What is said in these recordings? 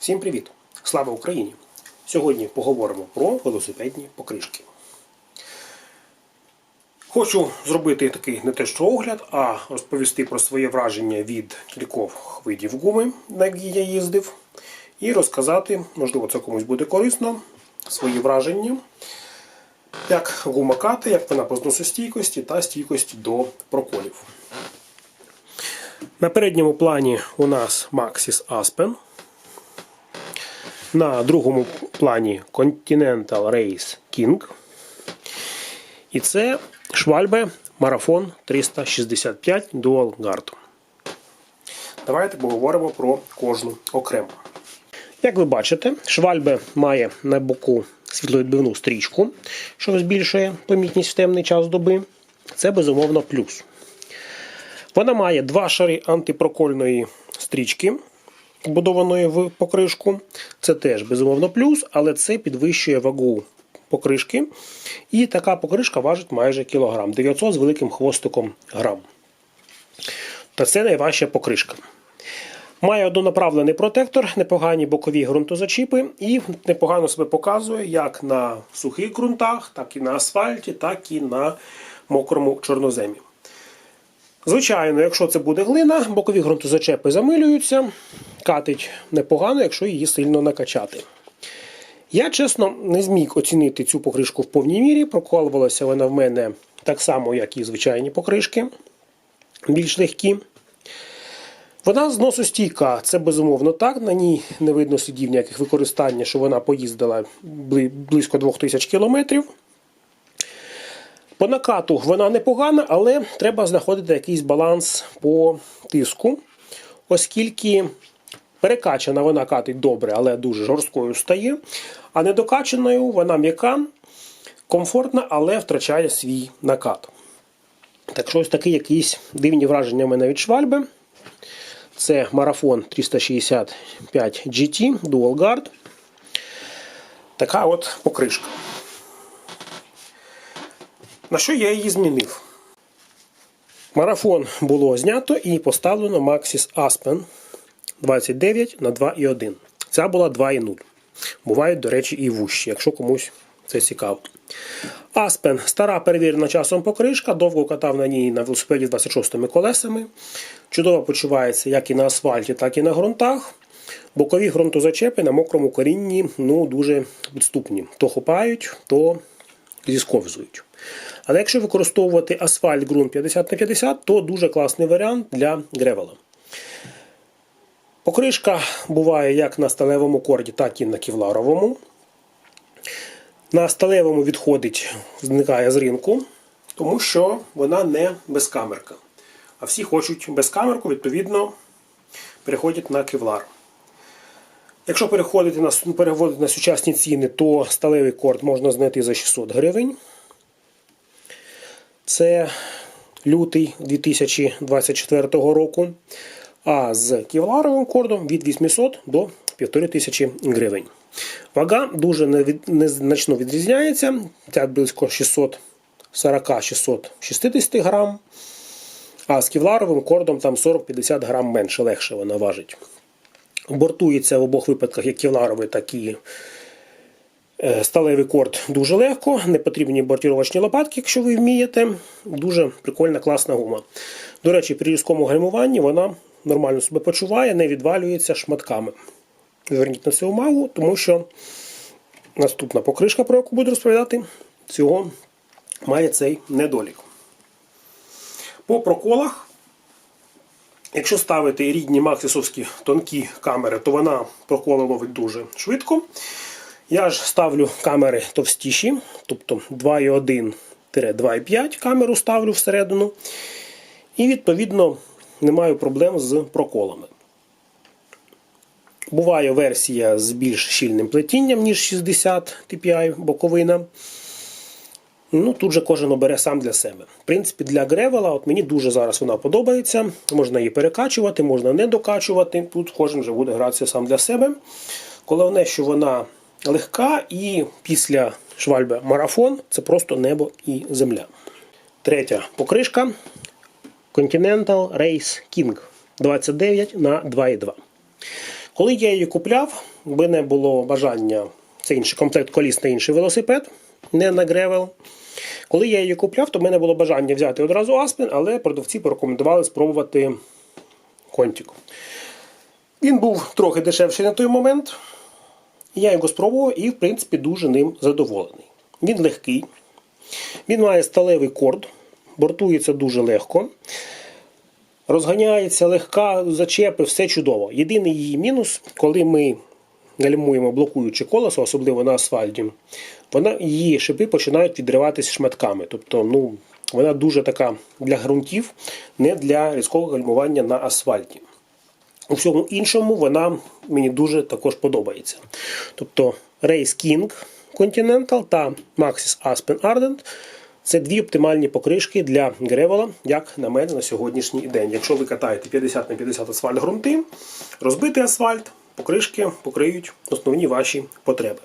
Всім привіт! Слава Україні! Сьогодні поговоримо про велосипедні покришки. Хочу зробити такий не те що огляд, а розповісти про своє враження від кількох видів гуми, на які я їздив, і розказати, можливо, це комусь буде корисно, свої враження, як гума кати, як вона по зносостійкості та стійкості до проколів. На передньому плані у нас Maxis Aspen. На другому плані Continental Race King. І це Schwalbe Marathon 365 Dual Guard. Давайте поговоримо про кожну окремо. Як ви бачите, Schwalbe має на боку світловідбивну стрічку, що збільшує помітність в темний час доби. Це безумовно плюс. Вона має два шари антипрокольної стрічки, вбудованої в покришку. Це теж безумовно плюс, але це підвищує вагу покришки. І така покришка важить майже кілограм, 900 з великим хвостиком грам. Та це найважча покришка. Має однонаправлений протектор, непогані бокові ґрунтозачіпи і непогано себе показує як на сухих ґрунтах, так і на асфальті, так і на мокрому чорноземі. Звичайно, якщо це буде глина, бокові ґрунтозачепи замилюються, катить непогано, якщо її сильно накачати. Я, чесно, не зміг оцінити цю покришку в повній мірі. Проколувалася вона в мене так само, як і звичайні покришки, більш легкі. Вона зносостійка, це безумовно так. На ній не видно слідів ніяких використання, що вона поїздила близько 2000 кілометрів. По накату вона непогана, але треба знаходити якийсь баланс по тиску, оскільки перекачана вона катить добре, але дуже жорсткою стає. А недокачаною вона м'яка, комфортна, але втрачає свій накат. Так що ось такі якісь дивні враження в мене від швальби. Це марафон 365 GT Dual Guard. Така от покришка. На що я її змінив? Марафон було знято і поставлено Maxis Aspen 29 на 2,1. Ця була 2,0. Бувають, до речі, і вущі, якщо комусь це цікаво. Aspen стара перевірена часом покришка, довго катав на ній на велосипеді з 26 колесами. Чудово почувається як і на асфальті, так і на ґрунтах. Бокові ґрунтозачепи на мокрому корінні ну, дуже відступні. То хопають, то зісковзують. Але якщо використовувати асфальт ґрунт 50 на 50, то дуже класний варіант для гревела. Покришка буває як на сталевому корді, так і на кевларовому. На сталевому відходить, зникає з ринку, тому що вона не безкамерка. А всі хочуть безкамерку, відповідно, переходять на кевлар. Якщо переходити на переводити на сучасні ціни, то сталевий корд можна знайти за 600 гривень. Це лютий 2024 року. А з кевларовим кордом від 800 до 1500 гривень. Вага дуже незначно відрізняється. Ця близько 640-660 грам. А з кевларовим кордом там 40-50 грам менше, легше вона важить. Бортується в обох випадках як кевларовий, так і сталевий корд дуже легко. Не потрібні бортировочні лопатки, якщо ви вмієте. Дуже прикольна, класна гума. До речі, при різкому гальмуванні вона нормально себе почуває, не відвалюється шматками. Зверніть на це увагу, тому що наступна покришка, про яку буду розповідати, цього має цей недолік. По проколах, якщо ставити рідні максисовські тонкі камери, то вона проколи ловить дуже швидко. Я ж ставлю камери товстіші, тобто 2,1-2,5 камеру ставлю всередину. І, відповідно, не маю проблем з проколами. Буває версія з більш щільним плетінням, ніж 60 TPI боковина. Ну, Тут же кожен обере сам для себе. В принципі, для гревела от мені дуже зараз вона подобається. Можна її перекачувати, можна не докачувати. Тут кожен вже буде гратися сам для себе. Головне, що вона легка і після швальби марафон це просто небо і земля. Третя покришка Continental Race King 29 на 2,2. Коли я її купляв, в мене було бажання, це інший комплект коліс на інший велосипед, не на гревел. Коли я її купляв, то в мене було бажання взяти одразу Аспен, але продавці порекомендували спробувати контик. Він був трохи дешевший на той момент. Я його спробував і, в принципі, дуже ним задоволений. Він легкий, він має сталевий корд, бортується дуже легко. Розганяється легка, зачепи, все чудово. Єдиний її мінус, коли ми гальмуємо блокуючи колесо, особливо на асфальті, вона, її шипи починають відриватися шматками. Тобто, ну, вона дуже така для ґрунтів, не для різкого гальмування на асфальті. У всьому іншому вона мені дуже також подобається. Тобто Race King Continental та Maxis Aspen Ardent це дві оптимальні покришки для гревела, як на мене на сьогоднішній день. Якщо ви катаєте 50 на 50 асфальт ґрунти, розбитий асфальт, покришки покриють основні ваші потреби.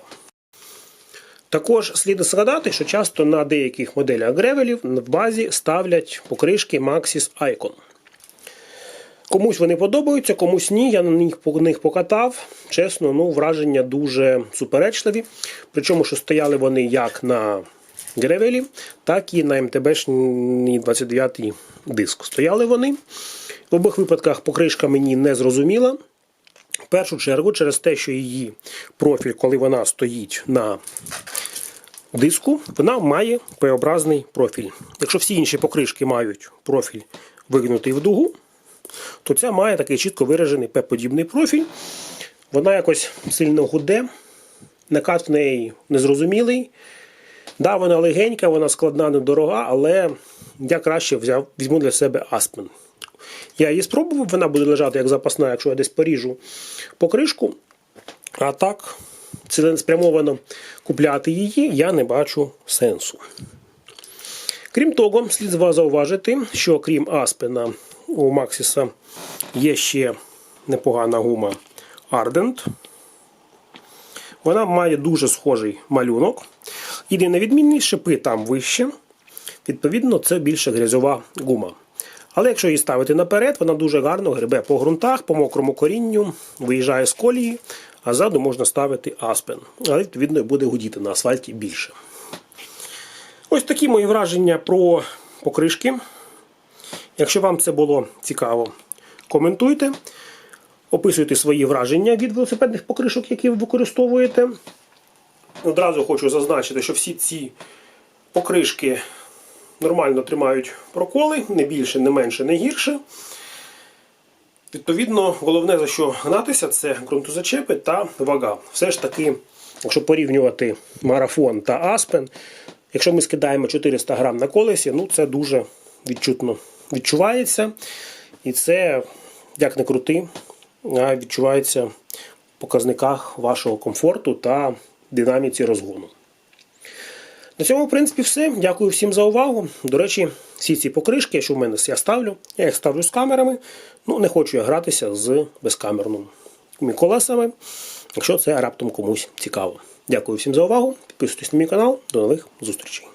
Також слід згадати, що часто на деяких моделях гревелів в базі ставлять покришки Maxis Icon. Комусь вони подобаються, комусь ні. Я на них, по них покатав. Чесно, ну, враження дуже суперечливі. Причому, що стояли вони як на гревелі, так і на МТБшній 29-й диск. Стояли вони. В обох випадках покришка мені не зрозуміла. В першу чергу, через те, що її профіль, коли вона стоїть на диску, вона має П-образний профіль. Якщо всі інші покришки мають профіль вигнутий в дугу, то ця має такий чітко виражений П-подібний профіль. Вона якось сильно гуде, накат в неї незрозумілий. Да, вона легенька, вона складна, недорога, але я краще взяв, візьму для себе Aspen. Я її спробував, вона буде лежати як запасна, якщо я десь поріжу покришку. А так, цілеспрямовано купляти її я не бачу сенсу. Крім того, слід зауважити, що крім Аспена у Максіса є ще непогана гума Ardent. Вона має дуже схожий малюнок. Єдина відмінність, шипи там вище. Відповідно, це більше грязьова гума. Але якщо її ставити наперед, вона дуже гарно гребе по ґрунтах, по мокрому корінню, виїжджає з колії, а ззаду можна ставити аспен. Але, відповідно, буде гудіти на асфальті більше. Ось такі мої враження про покришки. Якщо вам це було цікаво, коментуйте. Описуйте свої враження від велосипедних покришок, які ви використовуєте. Одразу хочу зазначити, що всі ці покришки нормально тримають проколи, не більше, не менше, не гірше. Відповідно, головне за що гнатися, це ґрунтозачепи та вага. Все ж таки, якщо порівнювати марафон та аспен, якщо ми скидаємо 400 грам на колесі, ну це дуже відчутно відчувається. І це, як не крути, відчувається в показниках вашого комфорту та динаміці розгону. На цьому, в принципі, все. Дякую всім за увагу. До речі, всі ці покришки, що в мене я ставлю, я їх ставлю з камерами. Ну, не хочу я гратися з безкамерними колесами, якщо це раптом комусь цікаво. Дякую всім за увагу. Підписуйтесь на мій канал. До нових зустрічей.